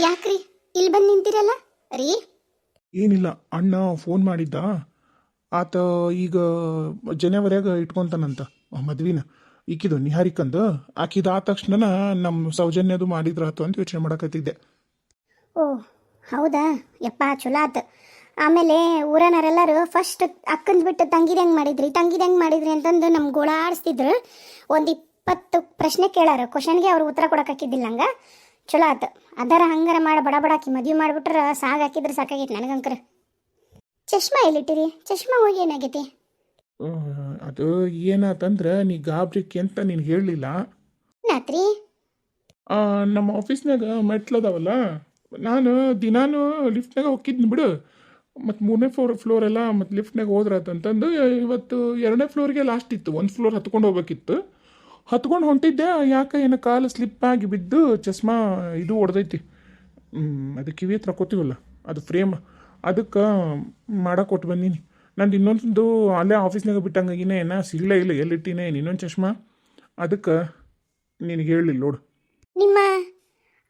ಯಾಕ್ರಿ? ಇಲ್ಲಿ ಬಂದು ನಿಂತಿರಲ್ಲ? ರೀ? ಏನಿಲ್ಲ ಅಣ್ಣ ಫೋನ್ ಮಾಡಿದ್ದ. ಆತ ಈಗ ಜನವರಿಯಾಗ ಇಟ್ಕೊಂತಾನಂತ ಮದ್ವಿನ. ಈಕಿದು ನಿಹಾರಿಕಂದು. ಆಕಿದ ಆದ ತಕ್ಷಣ ನಮ್ಮ ಸೌಜನ್ಯದು ಮಾಡಿದ್ರಾತು ಅಂತ ಯೋಚನೆ ಮಾಡಕತ್ತಿದ್ದೆ. ಓ ಹೌದಾ? ಯಪ್ಪ ಚಲೋ ಆತು. ಆಮೇಲೆ ಊರನರೆಲ್ಲರೂ ಫಸ್ಟ್ ಅಕ್ಕಂದ್ ಬಿಟ್ಟು ತಂಗಿದ ಹೆಂಗ್ ಮಾಡಿದ್ರಿ ತಂಗಿದ ಹೆಂಗ್ ಮಾಡಿದ್ರಿ ಅಂತಂದು ನಮ್ ಗೋಳಾಡಿಸ್ತಿದ್ರು. ಒಂದು ಇಪ್ಪತ್ತು ಪ್ರಶ್ನೆ ಕೇಳಾರ ಕ್ವಶನ್ಗೆ ಅವ್ರು ಉತ್ತರ ಕೊಡಕ್ಕಾಕಿದ್ದಿಲ್ಲ ಹಂಗ? ಚಲೋ ಆತು. ಅದರ ಹಂಗಾರ ಮಾಡಿ ಬಡ ಬಡಾಕಿ ಮದುವೆ ಮಾಡಿಬಿಟ್ರೆ ಸಾಗ ಹಾಕಿದ್ರೆ ಸಾಕಾಗೈತೆ ನನಗಂಕರ ಚಶ್ಮಾ ಎಲ್ಲಿಟ್ಟಿರಿ? ಚಶ್ಮಾ ಹೋಗಿ ಏನಾಗೈತಿ? ಅದು ಏನಾತಂದ್ರೆ ನೀ ಗಾಬ್ರಿಕೆ ಅಂತ ನೀನು ಹೇಳಲಿಲ್ಲ. ನಾತ್ರಿ ನಮ್ಮ ಆಫೀಸ್ನಾಗ ಮೆಟ್ಲದಾವಲ್ಲ ನಾನು ದಿನಾನು ಲಿಫ್ಟ್ನಾಗ ಹೋಗಿದ್ನಿ ಬಿಡು. ಮತ್ತು ಮೂರನೇ ಫ್ಲೋರ್ ಫ್ಲೋರ್ ಎಲ್ಲ ಮತ್ತು ಲಿಫ್ಟ್ನಾಗ ಹೋದ್ರಾತಂತಂದು ಇವತ್ತು ಎರಡನೇ ಫ್ಲೋರಿಗೆ ಲಾಸ್ಟ್ ಇತ್ತು. ಒಂದು ಫ್ಲೋರ್ ಹತ್ಕೊಂಡು ಹೋಗ್ಬೇಕಿತ್ತು. ಹತ್ಕೊಂಡು ಹೊಂಟಿದ್ದೆ ಯಾಕೆ ಏನೋ ಕಾಲು ಸ್ಲಿಪ್ ಆಗಿ ಬಿದ್ದು ಚಸ್ಮಾ ಇದು ಹೊಡೆದೈತಿ ಅದು ಕಿವಿ ಹತ್ರ ಕೊತೀವಲ್ಲ ಅದು ಫ್ರೇಮ್ ಅದಕ್ಕೆ ಮಾಡೋಕೆ ಕೊಟ್ಟು ಬಂದೀನಿ. ನಂದು ಇನ್ನೊಂದು ಅಲ್ಲೇ ಆಫೀಸ್ನಾಗ ಬಿಟ್ಟಂಗಾಗಿನೇ ಏನ ಸಿಗ್ಲೇ ಇಲ್ಲ ಎಲ್ಲಿಟ್ಟಿನೇ ಇನ್ನೊಂದು ಚಶ್ಮಾ ಅದಕ್ಕೆ ನಿನಗೆ ಹೇಳಲಿಲ್ಲ ನೋಡು. ನಿಮ್ಮ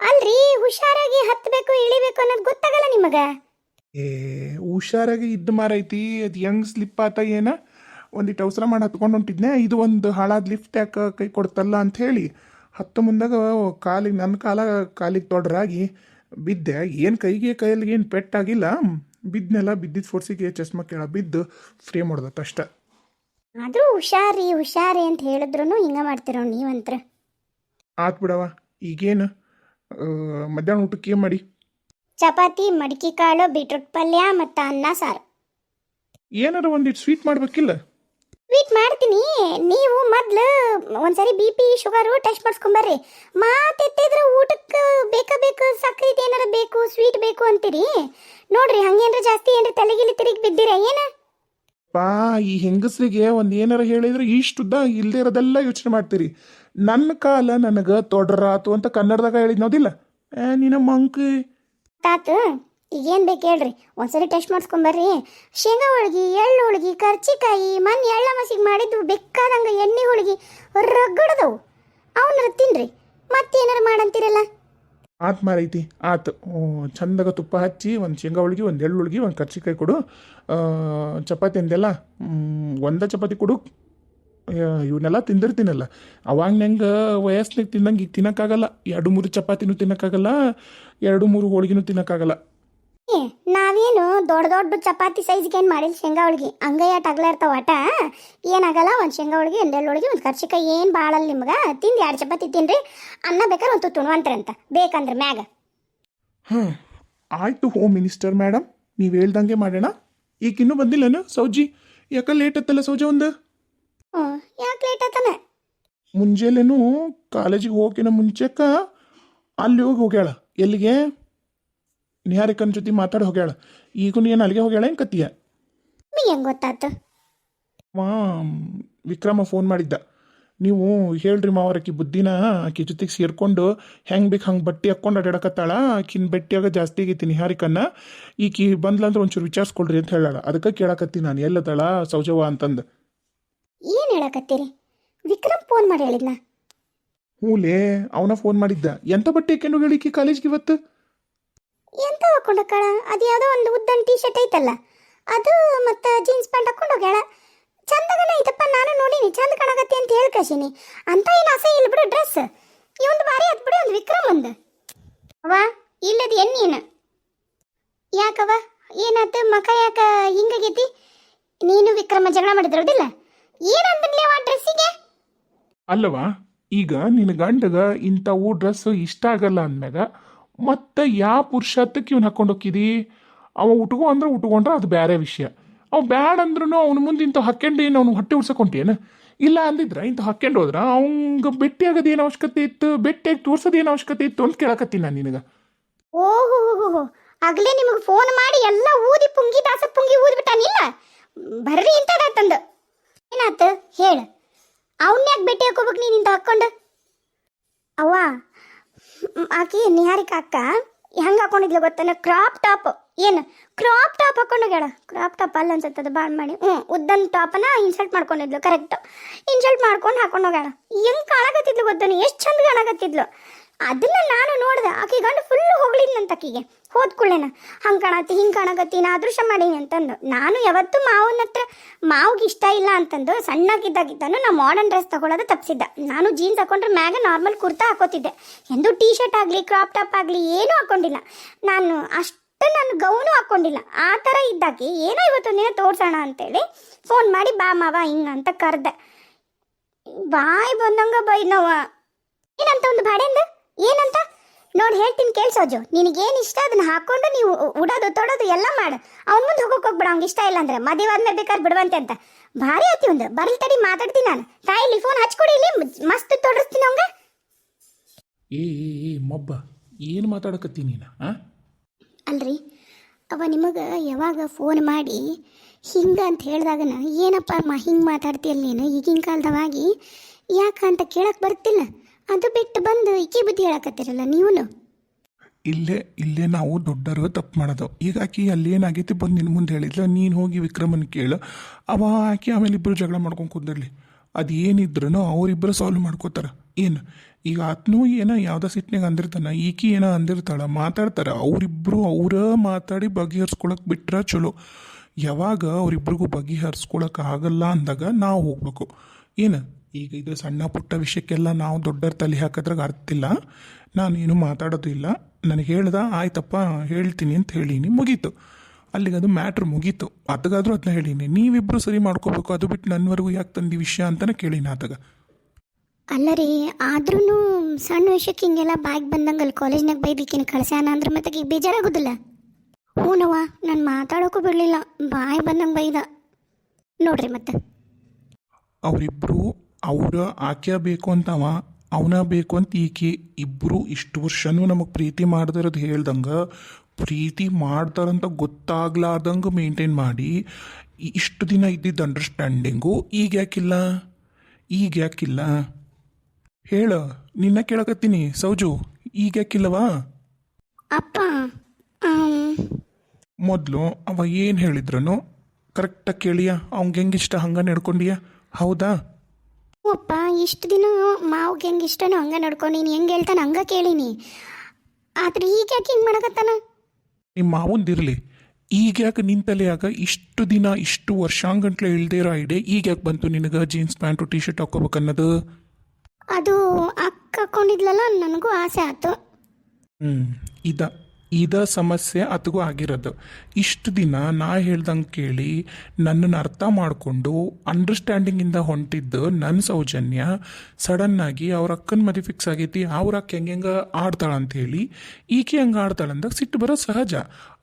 ಅಲ್ರಿ ಹುಷಾರಾಗಿ ಹತ್ತಬೇಕು ಇಳಿಬೇಕು ಅನ್ನೋದು ಗೊತ್ತಾಗಲ್ಲ ನಿಮಗೆ? ಏ ಹುಷಾರಾಗಿ ಇದ್ದ ಮಾರೈತಿ ಅದು ಹೆಂಗ್ ಸ್ಲಿಪ್ ಆತ ಏನ? ಒಂದಿಟ್ಟು ಅವಸರ ಮಾಡಿ ಹತ್ಕೊಂಡು ಹೊಂಟಿದ್ನೆ ಇದು ಒಂದು ಹಾಳಾದ ಲಿಫ್ಟ್ ಯಾಕೆ ಕೈ ಕೊಡ್ತಲ್ಲ ಅಂತ ಹೇಳಿ ಹತ್ತು ಮುಂದಾಗ ಕಾಲಿಗೆ ನನ್ನ ಕಾಲ ಕಾಲಿಗೆ ತೊಡ್ರಾಗಿ ಬಿದ್ದೆ. ಏನು ಕೈಗೆ ಕೈಯಲ್ಲಿ ಏನು ಪೆಟ್ಟಾಗಿಲ್ಲ ಬಿದ್ದನೆಲ್ಲ ಬಿದ್ದಿದ್ದ ಫೋರ್ಸಿಗೆ ಚಸ್ಮಾ ಕೇಳ ಬಿದ್ದು ಫ್ರೇಮ್ ಹೊಡೆದತ್ತ ಆದರೂ ಆದ್ರೂ ಹುಷಾರಿ ಹುಷಾರಿ ಅಂತ ಹೇಳಿದ್ರು ಹಿಂಗ ಮಾಡ್ತಿರೋ ನೀವಂತ್ರ. ಆತ್ ಬಿಡವ ಈಗೇನು ಮಧ್ಯಾಹ್ನ ಊಟಕ್ಕೆ ಏನು ಮಾಡಿ? ಚಪಾತಿ ಮಡಿಕೆ ಕಾಳು ಬೀಟ್ರೂಟ್ ಪಲ್ಯ ಮತ್ತು ಅನ್ನ ಸಾರು. ಏನಾರ ಒಂದಿಟ್ಟು ಸ್ವೀಟ್ ಮಾಡ್ಬೇಕಿಲ್ಲ? ಸ್ವೀಟ್ ಮಾಡ್ತೀನಿ. ನೀವು ಮೊದ್ಲು ಒಂದ್ಸರಿ ಬಿ ಪಿ ಶುಗರು ಟೆಸ್ಟ್ ಮಾಡಿಸ್ಕೊಂಬರ್ರಿ. ಮಾತೆತ್ತಿದ್ರೆ ಊಟಕ್ಕೆ ಬೇಕಾ ಬೇಕು ಸಕ್ಕರೆ ಏನಾರ ಬೇಕು ಸ್ವೀಟ್ ಬೇಕು ಅಂತೀರಿ? ನೋಡ್ರಿ ಹಂಗೇನ್ರ ಜಾಸ್ತಿ ಏನ್ರ ತಲೆಗಿಲಿ ತಿರುಗಿ ಬಿದ್ದಿರ ಏನ? ಪಾ ಈ ಹೆಂಗಸರಿಗೆ ಒಂದು ಏನಾರ ಹೇಳಿದ್ರೆ ಇಷ್ಟುದ್ದ ಇಲ್ದೇ ಇರೋದೆಲ್ಲ ಯೋಚನೆ ಮಾಡ್ತೀರಿ. ನನ್ನ ಕಾಲ ನನಗೆ ತೊಡ್ರಾತು ಅಂತ ಕನ್ನಡದಾಗ ಹೇಳಿದ್ನೋದಿಲ್ಲ. ನಿನ್ನ ಮಂಕಿ. ತಾತು ಈಗೇನು ಬೇಕು ಹೇಳ್ರಿ. ಒಂದ್ಸರಿ ಟೆಸ್ಟ್ ಮಾಡಿಸ್ಕೊಂಬರ್ರಿ ಶೇಂಗಾ ಹೋಳ್ಗಿ, ಎಳ್ಳು ಹೋಳ್ಗಿ, ಕರ್ಚಿಕಾಯಿ ಮನ್ ಎಳ್ಳ ಮಸಿಗೆ ಮಾಡಿದ್ದು ಬೇಕಾದಂಗೆ ಎಣ್ಣೆ ಹೋಳ್ಗಿ ರಗ್ಗಡದವು ಅವನ್ನ ತಿನ್ರಿ. ಮತ್ತೇನಾರು ಮಾಡಂತೀರಲ್ಲ? ಆತ್ ಮಾರೈತಿ ಆತು ಚಂದಾಗ ತುಪ್ಪ ಹಚ್ಚಿ ಒಂದು ಶೇಂಗಾ ಹೋಳ್ಗಿ, ಒಂದು ಎಳ್ಳು ಹೋಳ್ಗಿ, ಒಂದು ಕರ್ಚಿಕಾಯಿ ಕೊಡು. ಚಪಾತಿ ಅಂದೆಲ್ಲ ಒಂದ ಚಪಾತಿ ಕೊಡು. ಇವನ್ನೆಲ್ಲ ತಿಂದಿರ್ತೀನಲ್ಲ. ಅವಾಗ ನಂಗೆ ವಯಸ್ಸಿನಾಗ ತಿಂದಂಗೆ ಈಗ ತಿನ್ನೋಕ್ಕಾಗಲ್ಲ. ಎರಡು ಮೂರು ಚಪಾತಿನೂ ತಿನ್ನೋಕ್ಕಾಗಲ್ಲ. ಎರಡು ಮೂರು ಹೋಳಿಗೆನೂ ತಿನ್ನಕ್ಕಾಗಲ್ಲ. ನಾವೇನು ದೊಡ್ಡ ದೊಡ್ಡ ಚಪಾತಿ ಸೈಜ್ಗೆ ಏನು ಮಾಡಿಲ್ಲ ಶೇಂಗಾ ಹೋಳಿಗೆ? ಹಂಗಯ್ಯ ಟಗ್ಲ ಇರ್ತಾವ ಆಟ ಏನಾಗಲ್ಲ ಒಂದು ಶೇಂಗಾ ಹೋಳಿಗೆ ಒಂದು ಎಳ್ಳು ಹೋಳ್ಗಿ ಒಂದು ಕರ್ಚಿಕಾಯಿ ಏನು ಬಾಳಲ್ಲ ನಿಮ್ಗೆ? ತಿಂದು ಎರಡು ಚಪಾತಿ ತಿನ್ರಿ ಅನ್ನ ಬೇಕಾದ್ರೆ ಒಂದು ಅಂತ ಬೇಕಂದ್ರೆ ಮ್ಯಾಗ. ಹಾಂ ಆಯಿತು ಹೋಮ್ ಮಿನಿಸ್ಟರ್ ಮೇಡಮ್ ನೀವು ಹೇಳ್ದಂಗೆ ಮಾಡೋಣ. ಈಗ ಇನ್ನೂ ಬಂದಿಲ್ಲನು ಸೌಜಿ? ಯಾಕೆ ಲೇಟ್ ಆಯ್ತಲ್ಲ ಸೌಜ ಒಂದು? ಹ್ಞೂ ಯಾಕೆ ಲೇಟ್ ಆತನ? ಮುಂಜಾನೆನೂ ಕಾಲೇಜಿಗೆ ಹೋಗಿನ ಮುಂಚೆಕ ಅಲ್ಲಿ ಹೋಗಿ ಹೋಗ್ಯಾಳ. ಎಲ್ಲಿಗೆ? ನಿಹಾರಿಕನ ಜೊತೆ ಮಾತಾಡಿ ಹೋಗ್ಯಾಳ. ಈಗೂ ಏನು ಅಲ್ಲಿಗೆ ಹೋಗ್ಯಾಳ ಏನು ಕತ್ತಿಯ? ಹೆಂಗ್ ಹೆಂಗೆ ಗೊತ್ತಾತು? ವಾ ವಿಕ್ರಮ ಫೋನ್ ಮಾಡಿದ್ದ. ನೀವು ಹೇಳ್ರಿ ಮಾವರಕ್ಕಿ ಬುದ್ಧಿನ ಆಕಿ ಜೊತೆಗೆ ಸೇರ್ಕೊಂಡು ಹೆಂಗೆ ಬೇಕು ಹಂಗೆ ಬಟ್ಟೆ ಹಾಕ್ಕೊಂಡು ಅಡ್ಯಾಡಕತ್ತಾಳ ಆಕಿನ ಬಟ್ಟೆಯಾಗ ಜಾಸ್ತಿ ಆಗೈತಿ ನಿಹಾರಿಕನ್ನ. ಈಕಿ ಬಂದ್ಲಂದ್ರೆ ಒಂಚೂರು ವಿಚಾರಿಸ್ಕೊಳ್ರಿ ಅಂತ ಹೇಳಾಳ ಅದಕ್ಕೆ ಕೇಳಕತ್ತಿ ನಾನು ಎಲ್ಲದಳ ಸೌಜವ ಅಂತಂದು. ಏನು ಹೇಳಕತ್ತೀರಿ? ವಿಕ್ರಮ್ ಫೋನ್ ಮಾಡಿ ಹೇಳಿದ್ನ? ಹ್ಞೂಲೇ ಅವನ ಫೋನ್ ಮಾಡಿದ್ದ. ಎಂಥ ಬಟ್ಟೆ ಹಾಕ್ಕೊಂಡು ಹೇಳಿಕಿ ಕಾಲೇಜ್ಗೆ ಇವತ್ತು? ಎಂತ ಹಾಕೊಂಡಕ್ಕಳ ಅದು ಯಾವುದೋ ಒಂದು ಉದ್ದನ್ ಟೀ ಶರ್ಟ್ ಐತಲ್ಲ. ಅದು ಮತ್ತು ಜೀನ್ಸ್ ಪ್ಯಾಂಟ್ ಹಾಕೊಂಡು ಹೋಗ್ಯಾಳ. ಚಂದಗನ ಐತಪ್ಪ, ನಾನು ನೋಡೀನಿ. ಚಂದ ಕಾಣಕತ್ತಿ ಅಂತ ಹೇಳಿ ಕಶಿನಿ ಅಂತ ಏನು ಆಸೆ ಇಲ್ಲ ಬಿಡು ಡ್ರೆಸ್ ಇವಂದು ಬಾರಿ ಅದ್ ಬಿಡು, ಒಂದು ವಿಕ್ರಮ್ ಒಂದು. ಅವ ಇಲ್ಲದ ಎಣ್ಣೀನ ಯಾಕವ ಏನಾತ? ಮಕ ಯಾಕ ಹಿಂಗಾಗೈತಿ? ನೀನು ವಿಕ್ರಮ ಜಗಳ ಮಾಡಿದ್ರದಿಲ್ಲ ಏನಂದ್ರಲಿ ಡ್ರೆಸ್ಸಿಗೆ ಅಲ್ಲವಾ ಈಗ ನಿನ್ನ ಗಂಡಗ ಇಂಥವು ಡ್ರೆಸ್ ಇಷ್ಟ ಆಗಲ್ಲ ಅಂದ್ಮ್ಯಾಗ ಮತ್ತೆ ಯಾವ ಪುರುಷತ್ವಕ್ಕೆ ಇವ್ನು ಹಾಕೊಂಡು ಹೋಗಿದಿ ಅವ ಉಟ್ಕೋ ಅಂದ್ರೆ ಉಟ್ಕೊಂಡ್ರೆ ಅದು ಬೇರೆ ವಿಷಯ. ಅವ್ ಬ್ಯಾಡ ಅಂದ್ರೂ ಅವ್ನ ಮುಂದೆ ಇಂಥ ಹಾಕ್ಯಂಡು ಏನು ಅವ್ನು ಹೊಟ್ಟೆ ಉಡ್ಸಕೊಂಟೇನು ಇಲ್ಲ ಅಂದಿದ್ರ ಇಂಥ ಹಾಕ್ಯಂಡು ಹೋದ್ರ ಅವಂಗ ಭೇಟಿ ಏನು ಅವಶ್ಯಕತೆ ಇತ್ತು? ಭೇಟಿಯಾಗಿ ಏನು ಅವಶ್ಯಕತೆ ಇತ್ತು ಅಂತ ಕೇಳಕತ್ತೀನಿ ನಾನು ನಿನಗೆ. ಓಹೋ ಆಗ್ಲೇ ನಿಮಗೆ ಫೋನ್ ಮಾಡಿ ಎಲ್ಲ ಊದಿ ಪುಂಗಿ, ದಾಸ ಪುಂಗಿ ಊದ್ಬಿಟ್ಟಾನಿಲ್ಲ ಬರ್ರಿ ಇಂತದಂದು ಏನಾತ? ಹೇಳ. ಅವನ್ಯಾಕೆ ಭೇಟಿ ಹಾಕೋಬೇಕು ನೀನು ಇಂತ ಹಾಕ್ಕೊಂಡು? ಅವ್ವ ಆಕಿ ನಿಹಾರಿಕ ಅಕ್ಕ ಹೆಂಗೆ ಹಾಕೊಂಡಿದ್ಲು ಗೊತ್ತಲ್ಲ ಕ್ರಾಪ್ ಟಾಪ್ ಏನು? ಕ್ರಾಪ್ ಟಾಪ್ ಹಾಕೊಂಡು ಹೋಗ್ಯಾಳ ಕ್ರಾಪ್ ಟಾಪ್ ಅಲ್ಲ ಅನ್ಸತ್ತದ ಅದು ಭಾಳ ಮಾಡಿ. ಹ್ಞೂ ಉದ್ದನ್ ಟಾಪನ ಇನ್ಸಲ್ಟ್ ಮಾಡ್ಕೊಂಡಿದ್ಲು ಕರೆಕ್ಟ್ ಇನ್ಸಲ್ಟ್ ಮಾಡ್ಕೊಂಡು ಹಾಕೊಂಡು ಹೋಗ್ಯಾಳ. ಹೆಂಗೆ ಕಾಣಕತ್ತಿದ್ಲು ಗೊತ್ತಾನೆ ಎಷ್ಟು ಚಂದ ಕಾಣಕತ್ತಿದ್ಲು ಅದನ್ನ ನಾನು ನೋಡ್ದೆ, ಆಕಿ ಗಂಡು ಫುಲ್ ಹೋಗ್ಲಿ ಸುಳಿದ್ನಂತಕಿಗೆ ಹೋದ್ ಕೂಡಲೇನ ಹಂಗೆ ಕಾಣತಿ ಹಿಂಗೆ ಕಾಣಕತ್ತಿ, ನಾ ಅದೃಶ್ಯ ಮಾಡೀನಿ ಅಂತಂದು. ನಾನು ಯಾವತ್ತೂ ಮಾವನ ಹತ್ರ ಮಾವಿಗೆ ಇಷ್ಟ ಇಲ್ಲ ಅಂತಂದು ಸಣ್ಣಕ್ಕಿದ್ದಾಗಿದ್ದಾನು ನಾ ಮಾಡರ್ನ್ ಡ್ರೆಸ್ ತಗೊಳ್ಳೋದು ತಪ್ಪಿಸಿದ್ದ ನಾನು ಜೀನ್ಸ್ ಹಾಕೊಂಡ್ರೆ ಮ್ಯಾಗ ನಾರ್ಮಲ್ ಕುರ್ತಾ ಹಾಕೋತಿದ್ದೆ. ಎಂದು ಟೀ ಶರ್ಟ್ ಆಗಲಿ ಕ್ರಾಪ್ ಟಾಪ್ ಆಗಲಿ, ಏನೂ ಹಾಕೊಂಡಿಲ್ಲ. ನಾನು ಅಷ್ಟು ನಾನು ಗೌನು ಹಾಕೊಂಡಿಲ್ಲ. ಆ ಥರ ಇದ್ದಾಗಿ ಏನೋ ಇವತ್ತೊಂದಿನ ತೋರ್ಸೋಣ ಅಂತೇಳಿ ಫೋನ್ ಮಾಡಿ ಬಾ ಮಾವ, ಹಿಂಗ ಅಂತ ಕರೆದೆ. ಬಾಯ್ ಬಂದಂಗ ಬೈನವ ಏನಂತ ಒಂದು ಬಾಡೆಂದು? ಏನಂತ? ನೋಡಿ ಹೇಳ್ತೀನಿ ಕೇಳ್ಸೋಜು ನಿನಗೇನು ಇಷ್ಟ ಅದನ್ನ ಹಾಕೊಂಡು ನೀವು ಉಡೋದು ತೊಡೋದು ಎಲ್ಲ ಮಾಡು. ಅವ್ನ ಮುಂದೆ ಹೋಗೋಕೆ ಹೋಗ್ಬೇಡ ಅವ್ನಿಗೆ ಇಷ್ಟ ಇಲ್ಲ ಅಂದ್ರೆ. ಮದುವೆ ಆದ್ಮೇಲೆ ಬೇಕಾದ್ರೆ ಬಿಡುವಂತೆ ಅಂತ. ಭಾರಿ ಆತಿ ಒಂದು ಬರ್ಲಿ ತಡಿ ಮಾತಾಡ್ತೀನಿ ನಾನು. ತಾಯಿಲಿ ಫೋನ್ ಹಚ್ಕೊಡಿ ಇಲ್ಲಿ. ಮಸ್ತ್ ತೊಡಸ್ತೀನಿ ಅವಂಗ ಏ ಮಬ್ಬ. ಏನು ಮಾತಾಡಕತ್ತಿ ನೀನು ಆ? ಅಲ್ರಿ ಅವ ನಿಮಗೆ ಯಾವಾಗ ಫೋನ್ ಮಾಡಿ ಹಿಂಗೆ ಅಂತ ಹೇಳಿದಾಗನ ಏನಪ್ಪ ಮಾ ಹಿಂಗೆ ಮಾತಾಡ್ತೀಯಲ್ಲ ನೀನು ಈಗಿನ ಕಾಲದವಾಗಿ? ಯಾಕ ಅಂತ ಕೇಳಕ್ಕೆ ಬರ್ತಿಲ್ಲ. ಅದು ಬಿಟ್ಟು ಬಂದು ಈಕೆ ಬುದ್ಧಿ ಹೇಳಕತ್ತಿರಲ್ಲ ನೀವು ಇಲ್ಲೇ ಇಲ್ಲೇ ನಾವು ದೊಡ್ಡರು ತಪ್ಪು ಮಾಡೋದು. ಈಗ ಆಕಿ ಅಲ್ಲಿ ಏನಾಗೈತಿ ಬಂದು ನಿನ್ನ ಮುಂದೆ ಹೇಳಿದ್ಲ, ನೀನು ಹೋಗಿ ವಿಕ್ರಮನ್ ಕೇಳು. ಅವ ಆಕಿ ಆಮೇಲೆ ಇಬ್ಬರು ಜಗಳ ಮಾಡ್ಕೊಂಡು ಕುಂದಿರ್ಲಿ. ಅದು ಏನಿದ್ರು ಅವರಿಬ್ಬರು ಸಾಲ್ವ್ ಮಾಡ್ಕೋತಾರ. ಏನು? ಈಗ ಆತ್ನೂ ಏನೋ ಯಾವುದೋ ಸಿಟ್ನಾಗ ಅಂದಿರ್ತಾನ, ಈಕಿ ಏನೋ ಅಂದಿರ್ತಾಳೆ, ಮಾತಾಡ್ತಾರ. ಅವರಿಬ್ಬರು ಅವರ ಮಾತಾಡಿ ಬಗೆಹರಿಸ್ಕೊಳಕ್ ಬಿಟ್ರೆ ಚಲೋ. ಯಾವಾಗ ಅವರಿಬ್ರಿಗೂ ಬಗೆಹರಿಸ್ಕೊಳಕ್ ಆಗಲ್ಲ ಅಂದಾಗ ನಾವು ಹೋಗ್ಬೇಕು. ಏನು? ಈಗ ಇದು ಸಣ್ಣ ಪುಟ್ಟ ವಿಷಯಕ್ಕೆಲ್ಲ ನಾವು ದೊಡ್ಡರ ತಲೆ ಹಾಕಿದ್ರಾಗ ಅರ್ಥ ಇಲ್ಲ. ನಾನೇನು ಮಾತಾಡೋದು ಇಲ್ಲ. ನನಗೆ ಹೇಳ್ದ ಆಯ್ತಪ್ಪ ಹೇಳ್ತೀನಿ ಅಂತ ಹೇಳೀನಿ ಮುಗೀತು. ಅಲ್ಲಿಗೆ ಅದು ಮ್ಯಾಟ್ರ್ ಮುಗೀತು. ಅದಗಾದ್ರೂ ಅದನ್ನ ಹೇಳೀನಿ. ನೀವಿಬ್ಬರು ಸರಿ ಮಾಡ್ಕೋಬೇಕು. ಅದು ಬಿಟ್ಟು ನನ್ನವರೆಗೂ ಯಾಕೆ ತಂದಿ ವಿಷಯ ಅಂತಲೇ ಕೇಳೀನಿ ಆದಾಗ ಅಲ್ಲ ರೀ ಆದ್ರೂ ಸಣ್ಣ ವಿಷಯಕ್ಕೆ ಹಿಂಗೆಲ್ಲ ಬಾಯ್ಗೆ ಬಂದಂಗೆ ಅಲ್ಲಿ ಕಾಲೇಜ್ನಾಗ ಬೈದಿಕ್ಕೇನು ಕಳ್ಸ್ಯಾನ ಅಂದ್ರೆ ಮತ್ತೆ ಈಗ ಬೇಜಾರಾಗೋದಿಲ್ಲ. ಹ್ಞೂನವ್ವ ನಾನು ಮಾತಾಡೋಕ್ಕೂ ಬಿಡಲಿಲ್ಲ. ಬಾಯ್ ಬಂದಂಗೆ ಬೈದ. ನೋಡ್ರಿ ಮತ್ತೆ. ಅವರಿಬ್ಬರು ಅವರ ಆಕೆ ಬೇಕು ಅಂತವ ಅವನ ಬೇಕು ಅಂತ ಈಕೆ ಇಬ್ಬರು ಇಷ್ಟು ವರ್ಷನೂ ನಮಗೆ ಪ್ರೀತಿ ಮಾಡ್ದಿರೋದು ಹೇಳ್ದಂಗೆ ಪ್ರೀತಿ ಮಾಡ್ತಾರಂತ ಗೊತ್ತಾಗ್ಲಾರ್ದಂಗೆ ಮೇಂಟೈನ್ ಮಾಡಿ ಇಷ್ಟು ದಿನ ಇದ್ದಿದ್ದ ಅಂಡರ್ಸ್ಟ್ಯಾಂಡಿಂಗು ಈಗ ಯಾಕಿಲ್ಲ? ಈಗ ಯಾಕಿಲ್ಲ? ಹೇಳ ನಿನ್ನ ಕೇಳಕತ್ತೀನಿ ಸೌಜು ಈಗ ಯಾಕಿಲ್ಲವಾ? ಅಪ್ಪ ಮೊದಲು ಅವ ಏನು ಹೇಳಿದ್ರನು ಕರೆಕ್ಟಾಗಿ ಕೇಳಿಯ? ಅವ್ಗೆ ಹೆಂಗಿಷ್ಟ ಹಂಗೆ ನೆಡ್ಕೊಂಡಿಯಾ? ಹೌದಾ? ಅಪ್ಪ ಇಷ್ಟು ದಿನ ಮಾವ್ಗೆ ಹೆಂಗೆ ಇಷ್ಟನೋ ಹಂಗೆ ನಡ್ಕೊಂಡೀನಿ. ಹೆಂಗೆ ಹೇಳ್ತಾನೆ ಹಂಗೆ ಕೇಳೀನಿ. ಆದ್ರೆ ಈಗ ಯಾಕೆ ಹಿಂಗೆ ಮಾಡಕತ್ತಾನ? ನಿಮ್ಮ ಮಾವಂದಿರಲಿ ಈಗ ಯಾಕೆ ಯಾಕ ಇಷ್ಟು ದಿನ ಇಷ್ಟು ವರ್ಷಾಂಗಂಟ್ಲೆ ಇಳ್ದೇ ಇರೋ ಐಡಿಯಾ ಈಗ ಯಾಕೆ ಬಂತು ನಿನಗೆ? ಜೀನ್ಸ್ ಪ್ಯಾಂಟು ಟಿ ಶರ್ಟ್ ಹಾಕೋಬೇಕನ್ನೋದು ಅದು ಅಕ್ಕ ಹಾಕೊಂಡಿದ್ಲಲ್ಲ ನನಗೂ ಆಸೆ ಆಯ್ತು ಹ್ಞೂ ಇದ. ಇದ ಸಮಸ್ಯೆ ಅತಗೂ ಆಗಿರೋದು. ಇಷ್ಟು ದಿನ ನಾ ಹೇಳ್ದಂಗೆ ಕೇಳಿ ನನ್ನನ್ನು ಅರ್ಥ ಮಾಡಿಕೊಂಡು ಅಂಡರ್ಸ್ಟ್ಯಾಂಡಿಂಗಿಂದ ಹೊಂಟಿದ್ದು ನನ್ನ ಸೌಜನ್ಯ ಸಡನ್ನಾಗಿ ಅವ್ರ ಅಕ್ಕನ ಮದುವೆ ಫಿಕ್ಸ್ ಆಗೈತಿ ಅವ್ರ ಅಕ್ಕ ಹೆಂಗೆ ಹೆಂಗೆ ಆಡ್ತಾಳ ಹೇಳಿ ಈಕೆ ಹೆಂಗೆ ಆಡ್ತಾಳ ಅಂದಾಗ ಸಿಟ್ಟು ಬರೋದು ಸಹಜ.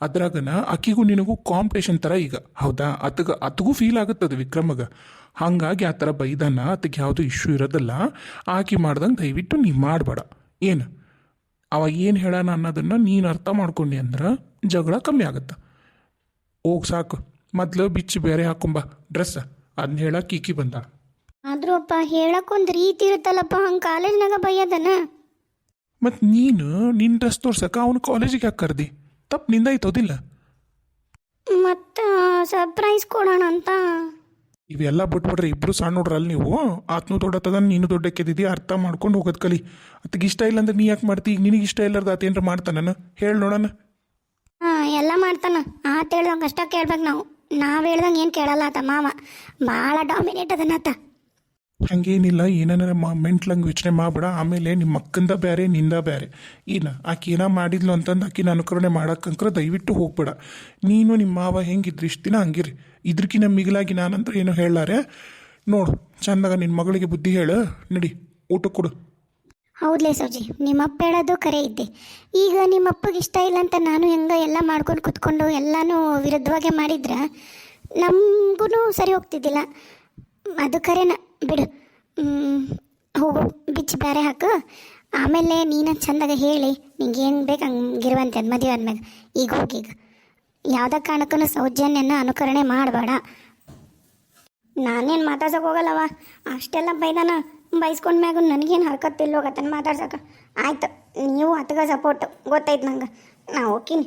ಅದ್ರಾಗನ ಅಕ್ಕಿಗೂ ನಿನಗೂ ಕಾಂಪಿಟೇಷನ್ ಥರ ಈಗ. ಹೌದಾ? ಅತಗ ಅತಗೂ ಫೀಲ್ ಆಗುತ್ತದು ವಿಕ್ರಮಗ. ಹಾಗಾಗಿ ಆ ಥರ ಬೈದಾನ ಅದಕ್ಕೆ ಯಾವುದೂ ಇಶ್ಯೂ ಇರೋದಲ್ಲ. ಆಕೆ ಮಾಡ್ದಂಗೆ ದಯವಿಟ್ಟು ನೀ ಮಾಡಬೇಡ. ಏನು? ಅವ ಏನು ಹೇಳೋಣ ಅನ್ನೋದನ್ನು ನೀನು ಅರ್ಥ ಮಾಡ್ಕೊಂಡೆ ಅಂದ್ರೆ ಜಗಳ ಕಮ್ಮಿ ಆಗುತ್ತೆ. ಹೋಗಿ ಸಾಕು. ಮೊದಲು ಬಿಚ್ಚಿ ಬೇರೆ ಹಾಕೊಂಬ. ಡ್ರೆಸ್. ಅದನ್ನ ಹೇಳಕ್ಕೆ ಕೀಕಿ ಬಂದ. ಆದ್ರೂ ಅಪ್ಪ ಹೇಳಕ್ಕೊಂದು ರೀತಿ ಇರುತ್ತಲ್ಲಪ್ಪ ಹಂಗೆ ಕಾಲೇಜ್ನಾಗ ಬೈಯೋದನ? ಮತ್ತು ನೀನು ನಿನ್ನ ಡ್ರೆಸ್ ತೋರ್ಸಕ್ಕೆ ಅವನು ಕಾಲೇಜಿಗೆ ಯಾಕೆ ಕರ್ದಿ? ತಪ್ಪು ನಿಂದ ಐತೋದಿಲ್ಲ ಮತ್ತು ಸರ್ಪ್ರೈಸ್ ಕೊಡೋಣ ಅಂತ ಇವೆಲ್ಲ ಬಿಟ್ಬಿಡ್ರಿ ಇಬ್ಬರು ಸಣ್ಣ ನೋಡ್ರಲ್ಲ ನೀವು? ಆತ್ನು ದೊಡ್ಡತ್ತದ ನೀನು ದೊಡ್ಡಕ್ಕೆದಿದ್ದಿ ಅರ್ಥ ಮಾಡ್ಕೊಂಡು ಹೋಗೋದು ಕಲಿ. ಅದಕ್ಕೆ ಇಷ್ಟ ಇಲ್ಲ ಅಂದ್ರೆ ನೀ ಯಾಕೆ ಮಾಡ್ತಿ? ಈಗ ನಿನಗೆ ಇಷ್ಟ ಇಲ್ಲಾರ್ದು ಆತ ಏನ್ರ ಮಾಡ್ತಾನ ಹೇಳಿ ನೋಡೋಣ. ಹಾಂ, ಎಲ್ಲ ಮಾಡ್ತಾನ. ಆತ ಹೇಳ್ದಂಗೆ ಅಷ್ಟೇ ಕೇಳ್ಬೇಕು ನಾವು. ನಾವು ಹೇಳ್ದಂಗೆ ಏನು ಕೇಳಲ್ಲ ಆತ ಮಾವ. ಭಾಳ ಡಾಮಿನೇಟ್ ಅದನ್ನತ್ತ ಹಂಗೇನಿಲ್ಲ ಏನಾರ ಮಾ ಮೆಂಟ್ಲಂಗೆ ಯೋಚನೆ ಮಾಡ್ಬೇಡ. ಆಮೇಲೆ ನಿಮ್ಮ ಅಕ್ಕಂದ ಬೇರೆ ನಿಂದ ಬೇರೆ ಏನ, ಆಕೆ ಏನೋ ಮಾಡಿದ್ಲು ಅಂತಂದು ಆಕಿನ ಅನುಕರಣೆ ಮಾಡಕ್ಕಂಕ್ರ ದಯವಿಟ್ಟು ಹೋಗ್ಬೇಡ. ನೀನು ನಿಮ್ಮ ಮಾವ ಹೆಂಗಿದ್ರು, ಇಷ್ಟು ದಿನ ಹಂಗಿರಿ. ಇದ್ರಕಿನ ಮಿಗಿಲಾಗಿ ನಾನಂದ್ರೆ ಏನೋ ಹೇಳಾರೆ ನೋಡು ಚಂದಾಗ ನಿನ್ನ ಮಗಳಿಗೆ ಬುದ್ಧಿ ಹೇಳು. ನಡಿ, ಊಟ ಕೊಡು. ಹೌದ್ಲೇ ಸರ್ಜಿ ನಿಮ್ಮಪ್ಪ ಹೇಳೋದು ಕರೆ ಇದ್ದೆ ಈಗ ನಿಮ್ಮಪ್ಪಗೆ ಇಷ್ಟ ಇಲ್ಲ ಅಂತ ನಾನು ಹೆಂಗ ಎಲ್ಲ ಮಾಡ್ಕೊಂಡು ಕುತ್ಕೊಂಡು ಎಲ್ಲನೂ ವಿರುದ್ಧವಾಗೆ ಮಾಡಿದ್ರೆ ನಮಗೂ ಸರಿ ಹೋಗ್ತಿದ್ದಿಲ್ಲ. ಅದು ಕರೆನ. ಬಿಡು. ಹೋಗು ಬಿಚ್ಚಿ ಬೇರೆ ಹಾಕು. ಆಮೇಲೆ ನೀನು ಚಂದಾಗ ಹೇಳಿ. ನಿಂಗೆ ಏನು ಬೇಕು ಹಂಗಿರುವಂತೆ ಅದು ಮದುವೆ ಆದ್ಮೇಲೆ. ಈಗ ಹೋಗಿ ಈಗ. ಯಾವುದೇ ಕಾರಣಕ್ಕೂ ಸೌಜನ್ಯನ ಅನುಕರಣೆ ಮಾಡಬೇಡ. ನಾನೇನು ಮಾತಾಡ್ಸೋಕೆ ಹೋಗಲ್ಲವ? ಅಷ್ಟೆಲ್ಲ ಬೈದಾನ. ಬೈಸ್ಕೊಂಡ್ಮ್ಯಾಗ ನನಗೇನು ಹರ್ಕತ್ತಿಲ್ಲ ಮಾತಾಡ್ಸೋಕೆ? ಆಯ್ತು, ನೀವು ಅತ್ಗ ಸಪೋರ್ಟ್ ಗೊತ್ತಾಯ್ತು ನಂಗೆ. ನಾ ಹೋಗ್ತೀನಿ.